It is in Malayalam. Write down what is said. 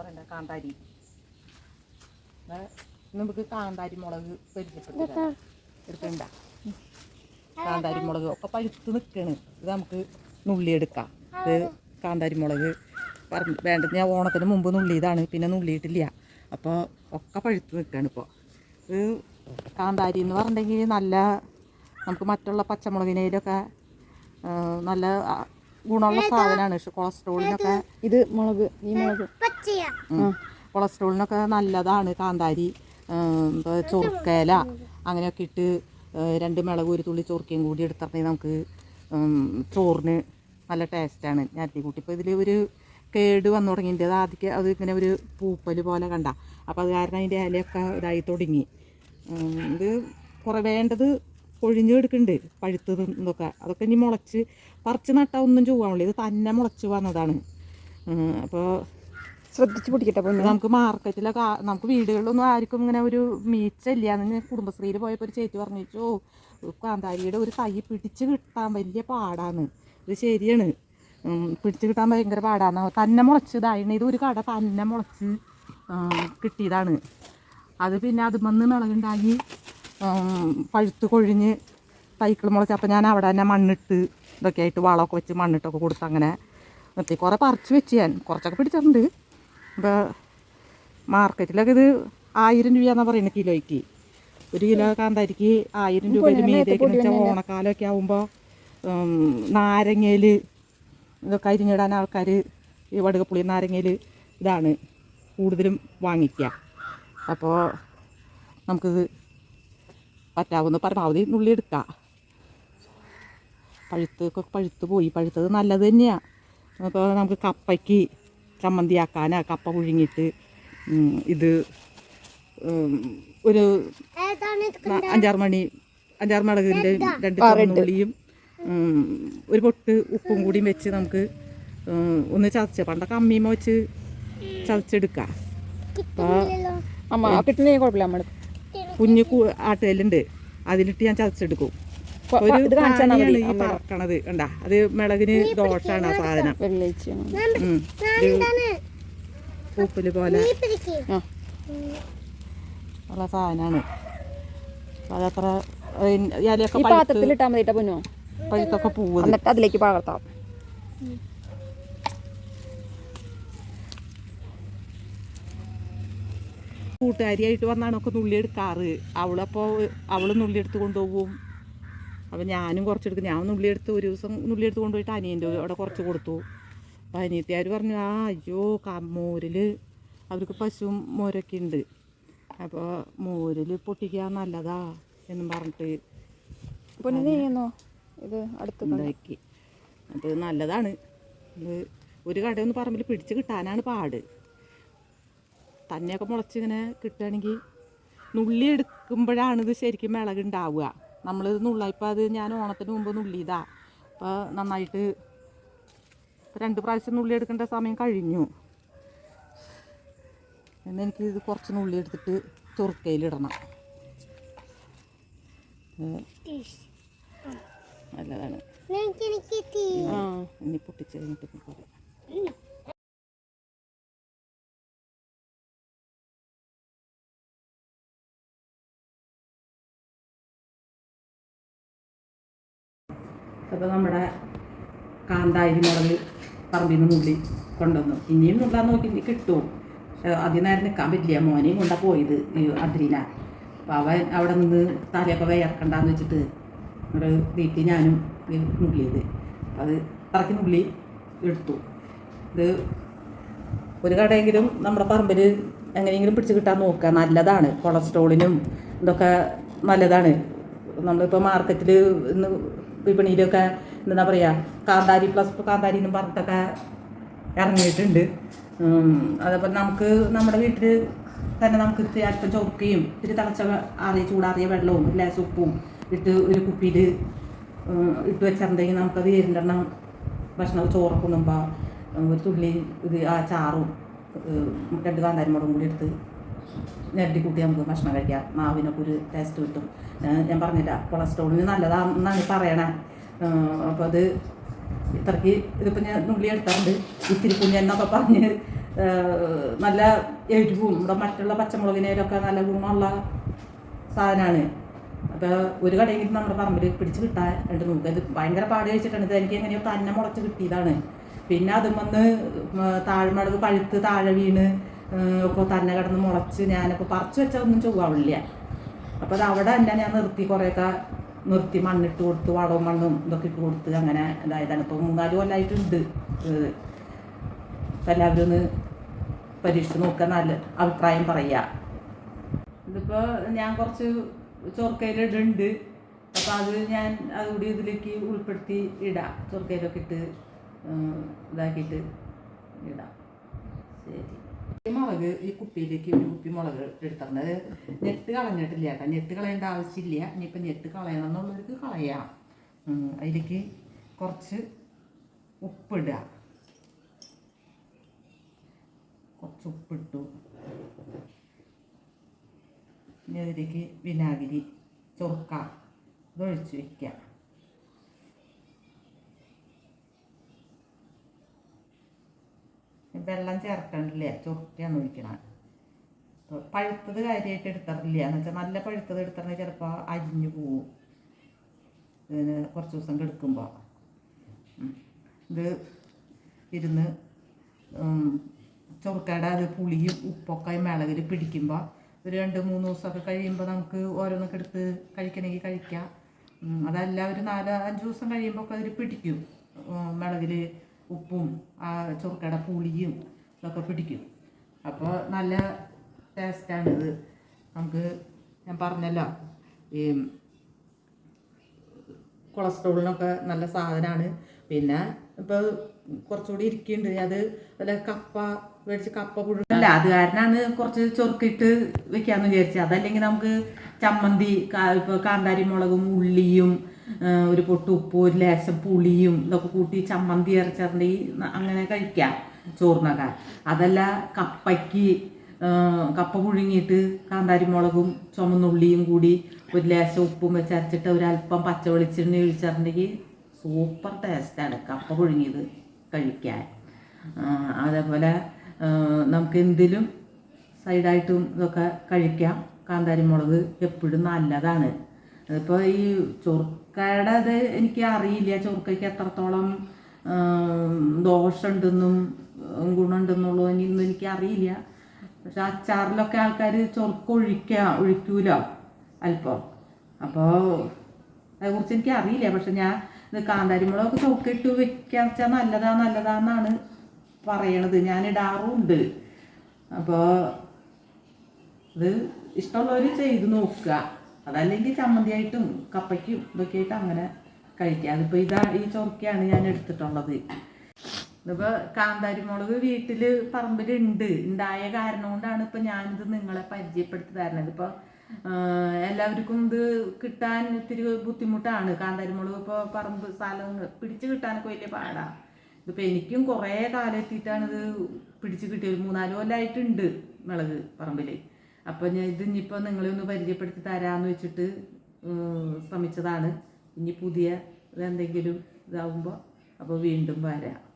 പറയണ്ട കാന്താരി. നമുക്ക് കാന്താരി മുളക് എടുക്കണ്ട. കാന്താരി മുളക് ഒക്കെ പഴുത്ത് നിൽക്കണ് ഇത് നമുക്ക് നുള്ളിയെടുക്കാം ഇത് കാന്താരി മുളക് പറഞ്ഞു വേണ്ടത് ഞാൻ ഓണത്തിന് മുമ്പ് നുള്ളിയതാണ് പിന്നെ നുള്ളിയിട്ടില്ല. അപ്പോൾ ഒക്കെ പഴുത്ത് നിൽക്കുകയാണ് ഇപ്പോൾ ഇത് കാന്താരി എന്ന് പറഞ്ഞിട്ടുണ്ടെങ്കിൽ നല്ല നമുക്ക് മറ്റുള്ള പച്ചമുളകിനേലൊക്കെ ആ, നല്ല ഗുണമുള്ള സാധനമാണ് പക്ഷെ കൊളസ്ട്രോളിനൊക്കെ ഇത് മുളക് ഈ മുളക്. കൊളസ്ട്രോളിനൊക്കെ നല്ലതാണ് കാന്താരി ചൊറുക്കേല അങ്ങനെയൊക്കെ ഇട്ട് രണ്ട് മിളക് ഒരു തുള്ളി ചൊറുക്കയും കൂടി എടുത്തിട്ടുണ്ടെങ്കിൽ നമുക്ക് ചോറിന് നല്ല ടേസ്റ്റാണ് ഞാൻ കൂട്ടി. ഇപ്പോൾ ഇതിൽ ഒരു കേട് വന്നു തുടങ്ങിയിട്ട് അത് ആദ്യം അത് ഇങ്ങനെ ഒരു പൂപ്പൽ പോലെ കണ്ട. അപ്പോൾ അത് കാരണം അതിന്റെ ഇലയൊക്കെ ഇതായി തുടങ്ങി. ഇത് കുറേ വേണ്ടത് കൊഴിഞ്ഞ് എടുക്കുന്നുണ്ട് പഴുത്തത് ഇതൊക്കെ. അതൊക്കെ ഇനി മുളച്ച് പറിച്ച് നട്ടാൽ ഒന്നും ചൂവാണില്ല ഇത് തന്നെ മുളച്ച് വന്നതാണ്. അപ്പോൾ ശ്രദ്ധിച്ച് പിടിക്കട്ടെ പൊന്നു? നമുക്ക് മാർക്കറ്റിലൊക്കെ നമുക്ക് വീടുകളിലൊന്നും ആർക്കും ഇങ്ങനെ ഒരു മീച്ചല്ല. എന്ന് കുടുംബശ്രീയിൽ പോയപ്പോൾ ഒരു ചേച്ചി പറഞ്ഞു ഓ കാന്താരിയുടെ ഒരു തൈ പിടിച്ച് കിട്ടാൻ വലിയ പാടാണ്. ഇത് ശരിയാണ്. പിടിച്ച് കിട്ടാൻ ഭയങ്കര പാടാണ് തന്നെ മുളച്ചതായിരുന്നു ഇത് ഒരു കട തന്നെ മുളച്ച് കിട്ടിയതാണ്. അത് പിന്നെ അതുമന്ന് മുളകുണ്ടാക്കി. പഴുത്ത് കൊഴിഞ്ഞ് തൈക്കൾ മുളച്ച്. അപ്പോൾ ഞാൻ അവിടെ തന്നെ മണ്ണിട്ട് ഇതൊക്കെ ആയിട്ട് വളമൊക്കെ വെച്ച് മണ്ണിട്ടൊക്കെ കൊടുത്ത് അങ്ങനെ നിർത്തി. കുറേ പറിച്ച് വെച്ച് ഞാൻ. കുറച്ചൊക്കെ പിടിച്ചിട്ടുണ്ട്. അപ്പോൾ മാർക്കറ്റിലൊക്കെ ഇത് ആയിരം രൂപയാണെന്നാണ് പറയുന്നത് കിലോയ്ക്ക്. ഒരു കിലോ കാന്താരിക്ക് ആയിരം രൂപയിൽ മീതിയൊക്കെ വെച്ചാൽ ഓണക്കാലമൊക്കെ ആകുമ്പോൾ നാരങ്ങയിൽ ഇതൊക്കെ അരിഞ്ഞിടാൻ ആൾക്കാർ ഈ വടുകപ്പുളി നാരങ്ങയിൽ ഇതാണ് കൂടുതലും വാങ്ങിക്കുക അപ്പോൾ നമുക്കിത് പറ്റാവുന്ന പരമാവധി നുള്ളി എടുക്കുക പഴുത്ത് പഴുത്ത് പോയി. പഴുത്തത് നല്ലത് തന്നെയാണ് അപ്പോൾ നമുക്ക് കപ്പയ്ക്ക് ചമ്മന്തിയാക്കാനാ. കപ്പ പുഴുങ്ങിയിട്ട് ഇത് ഒരു അഞ്ചാറ് മണി അഞ്ചാറ് മുളകിന്റെ രണ്ട് ഉള്ളിയും ഒരു പൊട്ട് ഉപ്പും കൂടിയും വെച്ച് നമുക്ക് ഒന്ന് ചതച്ച് പണ്ടൊക്കെ അമ്മീമ്മ വെച്ച് ചതച്ചെടുക്കാം. അപ്പോൾ അമ്മ കിട്ടണേ കുഴപ്പമില്ല നമ്മൾ കുഞ്ഞു ആട്ടുകല്ലുണ്ട് അതിലിട്ട് ഞാൻ ചതച്ചെടുക്കും. ഒരു ഇത് കാണിച്ചാൽ ഈ പറക്കണത്. കണ്ടാ? അത് മിളകിന് ദോഷാണ് ആ സാധനം. പൂപ്പൽ പോലെ. ഉള്ള സാധനമാണ് അതത്ര ഇലയൊക്കെ ഈ പഴുത്ത് പാത്രത്തിൽ ഇട്ടാൽ മതി പൊന്നു? പഴുത്തൊക്കെ പൂവ് എന്നിട്ട് അതിലേക്ക് പകർത്താം. കൂട്ടുകാരിയായിട്ട് വന്നാണ് ഒക്കെ നുള്ളി എടുക്കാറ്. അവളപ്പോൾ അവൾ നുള്ളി എടുത്ത് കൊണ്ടുപോകും. അപ്പോൾ ഞാനും കുറച്ചെടുക്കും. ഞാൻ നുള്ളി എടുത്ത് ഒരു ദിവസം നുള്ളി എടുത്ത് കൊണ്ടുപോയിട്ട് അനിയന്റെ അവിടെ കുറച്ച് കൊടുത്തു. അപ്പോൾ അനിയത്തിയാർ പറഞ്ഞു ആ അയ്യോ മോരിൽ അവർക്ക് പശുവും മോരൊക്കെ ഉണ്ട്. അപ്പോൾ മോരിൽ പൊട്ടിക്കാൻ നല്ലതാ എന്നും പറഞ്ഞിട്ട് ഇത് അടുത്ത് ഉണ്ടാക്കി. അപ്പോൾ നല്ലതാണ്. ഒരു കടയൊന്ന് പറമ്പിൽ പിടിച്ച് കിട്ടാനാണ് പാട്. തന്നെയൊക്കെ മുളച്ചിങ്ങനെ കിട്ടുകയാണെങ്കിൽ നുള്ളി എടുക്കുമ്പോഴാണ് ഇത് ശരിക്കും മിളകുണ്ടാവുക നമ്മളിത് നുള്ളായിപ്പോൾ അത് ഞാൻ ഓണത്തിന് മുമ്പ് നുള്ളിയതാ. അപ്പോൾ നന്നായിട്ട് രണ്ട് പ്രാവശ്യം നുള്ളി എടുക്കേണ്ട സമയം കഴിഞ്ഞു. എന്നാൽ എനിക്ക് ഇത് കുറച്ച് നുള്ളി എടുത്തിട്ട് ചൊറുക്കയിലിടണം നല്ലതാണ്. ആ ഇനി പൊട്ടിച്ച് കഴിഞ്ഞിട്ട് പറയാം അപ്പോൾ നമ്മുടെ കാന്താരി മുളക് പറമ്പിൽ നിന്ന് നുള്ളി കൊണ്ടുവന്നു. ഇനിയും നുള്ളാൻ നോക്കി കിട്ടും. അതിനായിരുന്നു നിൽക്കാൻ പറ്റില്ല. മോനെയും കൊണ്ടാ പോയത് അദ്രീന. അപ്പോൾ അവൻ അവിടെ നിന്ന് തലയൊക്കെ വയർക്കണ്ടെന്ന് വെച്ചിട്ട് ഒരു വീട്ടിൽ ഞാനും നുള്ളിയത്. അത് ഇറക്കി നുള്ളി എടുത്തു. ഇത് ഒരു കടയെങ്കിലും നമ്മുടെ പറമ്പിൽ എങ്ങനെയെങ്കിലും പിടിച്ച് കിട്ടാൻ നോക്കുക. നല്ലതാണ്. കൊളസ്ട്രോളിനും ഇതൊക്കെ നല്ലതാണ്. നമ്മളിപ്പോൾ മാർക്കറ്റിൽ ഇന്ന് വിപണിയിലൊക്കെ എന്താ പറയുക കാന്താരി പ്ലസ് കാന്താരി എന്നും പറഞ്ഞിട്ടൊക്കെ ഇറങ്ങിയിട്ടുണ്ട്. അതേപോലെ നമുക്ക് നമ്മുടെ വീട്ടിൽ തന്നെ നമുക്ക് ഇത്തിരി അല്പം ചൊറുക്കയും ഇത്തിരി തിളച്ച ആറിയ ചൂടാറിയ വെള്ളവും ഒരു ഉപ്പും ഇട്ട് ഒരു കുപ്പിയിൽ ഇട്ട് വെച്ചിട്ടുണ്ടെങ്കിൽ നമുക്കത് ഇരുണ്ടെണ്ണം ഭക്ഷണം ചോറൊക്കെ ഒരു തുള്ളി ഇത് ആ ചാറും രണ്ട് കാന്താരി മുളകും കൂടി എടുത്ത് ഞെരടി കൂട്ടി നമുക്ക് ഭക്ഷണം കഴിക്കാം. മാവിനൊക്കെ ഒരു ടേസ്റ്റ് കിട്ടും. ഞാൻ പറഞ്ഞില്ല കൊളസ്ട്രോളിന് നല്ലതാണെന്നാണ് പറയണേ. അപ്പോൾ അത് ഇത്രയ്ക്ക് ഇതിപ്പോൾ ഞാൻ നുള്ളി എടുത്താറുണ്ട് ഇത്തിരി കുഞ്ഞെന്നൊക്കെ പറഞ്ഞ് നല്ല എരിവും ഇവിടെ മറ്റുള്ള പച്ചമുളകിനേലൊക്കെ നല്ല ഗുണമുള്ള സാധനമാണ് അപ്പോൾ ഒരു കടയെങ്കിലും നമ്മുടെ പറമ്പിൽ പിടിച്ച് കിട്ടാൻ ഉണ്ട് നോക്കുക ഇത് ഭയങ്കര പാട് കഴിച്ചിട്ടാണ്. ഇത് എനിക്ക് എങ്ങനെയോ തന്നെ മുളച്ച് കിട്ടിയതാണ്. പിന്നെ അതും വന്ന് താഴ്മടക്ക് പഴുത്ത് താഴെ വീണ് ഒക്കെ തന്നെ കിടന്ന് മുളച്ച് ഞാനിപ്പോൾ പറിച്ച് വെച്ചാൽ ഒന്നും ചൊവ്വാവില്ല. അപ്പോൾ അത് അവിടെ തന്നെ ഞാൻ നിർത്തി കുറേയൊക്കെ നിർത്തി മണ്ണിട്ട് കൊടുത്ത് വളവും മണ്ണും ഇതൊക്കെ ഇട്ട് കൊടുത്ത് അങ്ങനെ ഇതായതാണ്. ഇപ്പോൾ മൂന്നാൽ കൊല്ലമായിട്ടുണ്ട് അപ്പം എല്ലാവരും ഒന്ന് പരീക്ഷിച്ച് നോക്കുക നല്ല അഭിപ്രായം പറയുക ഇതിപ്പോൾ ഞാൻ കുറച്ച് ചോർക്കയിലിടുന്നുണ്ട്. അപ്പോൾ അത് ഞാൻ അതുകൂടി ഇതിലേക്ക് ഉൾപ്പെടുത്തി ഇടാം. ചോർക്കയിലൊക്കെ ഇട്ട് ഇതാക്കിയിട്ട് ഇടാം. മുളക് ഈ കുപ്പിയിലേക്ക് ഒരു കുപ്പി മുളക് എടുത്തിട്ടുണ്ട്. ഞെട്ട് കളഞ്ഞിട്ടില്ല കേട്ടോ. ഞെട്ട് കളയേണ്ട ആവശ്യമില്ല. ഇനിയിപ്പോൾ ഞെട്ട് കളയണം എന്നുള്ളവർക്ക് കളയാം. അതിലേക്ക് കുറച്ച് ഉപ്പിടുക. കുറച്ച് ഉപ്പിട്ടു. ഇനി അതിലേക്ക് വിനാഗിരി ചൊറുക്ക. ഇതൊഴിച്ച് വയ്ക്കുക വെള്ളം ചേർക്കണ്ടില്ല ചുരുട്ടിയാണ് ഒഴിക്കണം അപ്പോൾ പഴുത്തത് കാര്യമായിട്ട് എടുത്തറില്ല എന്ന് വെച്ചാൽ നല്ല പഴുത്തത് എടുത്തറിഞ്ഞാൽ ചിലപ്പോൾ അരിഞ്ഞു പോവും. ഇതിന് കുറച്ച് ദിവസം കെടുക്കുമ്പോൾ ഇത് ഇരുന്ന് ചൊറുക്കയുടെ അത് പുളിയും ഉപ്പൊക്കെ മിളകിൽ പിടിക്കുമ്പോൾ ഒരു രണ്ട് മൂന്ന് ദിവസമൊക്കെ കഴിയുമ്പോൾ നമുക്ക് ഓരോന്നൊക്കെ എടുത്ത് കഴിക്കണമെങ്കിൽ കഴിക്കാം. അതല്ല ഒരു നാല് അഞ്ച് ദിവസം കഴിയുമ്പോൾ ഒക്കെ അതിൽ പിടിക്കും. മിളകിൽ ഉപ്പും ആ ചൊറുക്കയുടെ പുളിയും ഇതൊക്കെ പിടിക്കും. അപ്പോൾ നല്ല ടേസ്റ്റാണിത്. നമുക്ക് ഞാൻ പറഞ്ഞല്ലോ ഈ കൊളസ്ട്രോളിനൊക്കെ നല്ല സാധനമാണ് പിന്നെ ഇപ്പോൾ കുറച്ചുകൂടി ഇരിക്കുന്നുണ്ട് അത് വല്ല കപ്പ മേടിച്ച് കപ്പ പുഴുക്കല്ല അല്ല അത് കാരണമാണ് കുറച്ച് ചൊറുക്കിട്ട് വെക്കാമെന്ന് വിചാരിച്ചത് അതല്ലെങ്കിൽ നമുക്ക് ചമ്മന്തി ഇപ്പോൾ കാന്താരി മുളകും ഉള്ളിയും ഒരു പൊട്ട് ഉപ്പും ഒരു ലേശം പുളിയും ഇതൊക്കെ കൂട്ടി ചമ്മന്തി അരച്ചിട്ടുണ്ടെങ്കിൽ അങ്ങനെ കഴിക്കാം ചോറിനൊക്കെ. അതല്ല കപ്പയ്ക്ക് കപ്പ പുഴുങ്ങിയിട്ട് കാന്താരി മുളകും ചുമന്നുള്ളിയും കൂടി ഒരു ലേശം ഉപ്പും വെച്ച് അരച്ചിട്ട് ഒരല്പം പച്ച വെളിച്ചെണ്ണ ഒഴിച്ചിട്ടുണ്ടെങ്കിൽ സൂപ്പർ ടേസ്റ്റാണ് കപ്പ പുഴുങ്ങിയത് കഴിക്കാൻ. അതേപോലെ നമുക്ക് എന്തിലും സൈഡായിട്ടും ഇതൊക്കെ കഴിക്കാം. കാന്താരി മുളക് എപ്പോഴും നല്ലതാണ്. അതിപ്പോൾ ഈ ചൊറുക്കയുടെ അത് എനിക്ക് അറിയില്ല. ചൊറുക്കയ്ക്ക് എത്രത്തോളം ദോഷമുണ്ടെന്നും ഗുണമുണ്ടെന്നുള്ളതൊന്നും എനിക്ക് അറിയില്ല. പക്ഷെ അച്ചാറിലൊക്കെ ആൾക്കാർ ചൊറുക്ക ഒഴിക്കുക ഒഴിക്കൂല അല്പം. അപ്പോൾ അതേക്കുറിച്ച് എനിക്ക് അറിയില്ല. പക്ഷെ ഞാൻ ഇത് കാന്താരിമുളകൊക്കെ മുളകൊക്കെ ഇട്ട് വെക്കാൻ വെച്ചാൽ നല്ലതാ നല്ലതാന്നാണ് പറയണത്. ഞാൻ ഇടാറുമുണ്ട് അപ്പോൾ ഇത് ഇഷ്ടമുള്ളവർ ചെയ്ത് നോക്കുക. അതല്ലെങ്കിൽ ചമ്മന്തിയായിട്ടും കപ്പയ്ക്കും ഇതൊക്കെ ആയിട്ട് അങ്ങനെ കഴിക്കാം. അതിപ്പോൾ ഇതാ ഈ ചൊറക്കയാണ് ഞാൻ എടുത്തിട്ടുള്ളത്. ഇതിപ്പോൾ കാന്താരി മുളക് വീട്ടിൽ പറമ്പിലുണ്ട്. ഉണ്ടായ കാരണം കൊണ്ടാണ് ഇപ്പോൾ ഞാനിത് നിങ്ങളെ പരിചയപ്പെടുത്തി തരണത് ഇപ്പോൾ എല്ലാവർക്കും ഇത് കിട്ടാൻ ഇത്തിരി ബുദ്ധിമുട്ടാണ്. കാന്താരി മുളക് ഇപ്പോൾ പറമ്പ് സ്ഥലം പിടിച്ച് കിട്ടാനൊക്കെ വലിയ പാടാണ് ഇതിപ്പോൾ എനിക്കും കുറേ കാലം എത്തിയിട്ടാണ് ഇത് പിടിച്ച് കിട്ടിയത്. മൂന്നാൽ കൊല്ലമായിട്ടുണ്ട് മുളക് പറമ്പിൽ അപ്പോൾ ഞാൻ ഇത് ഇനിയിപ്പോൾ നിങ്ങളെ ഒന്ന് പരിചയപ്പെടുത്തി തരാമെന്ന് വെച്ചിട്ട് ശ്രമിച്ചതാണ്. ഇനി പുതിയ എന്തെങ്കിലും ഇതാവുമ്പോൾ അപ്പോൾ വീണ്ടും വരാം.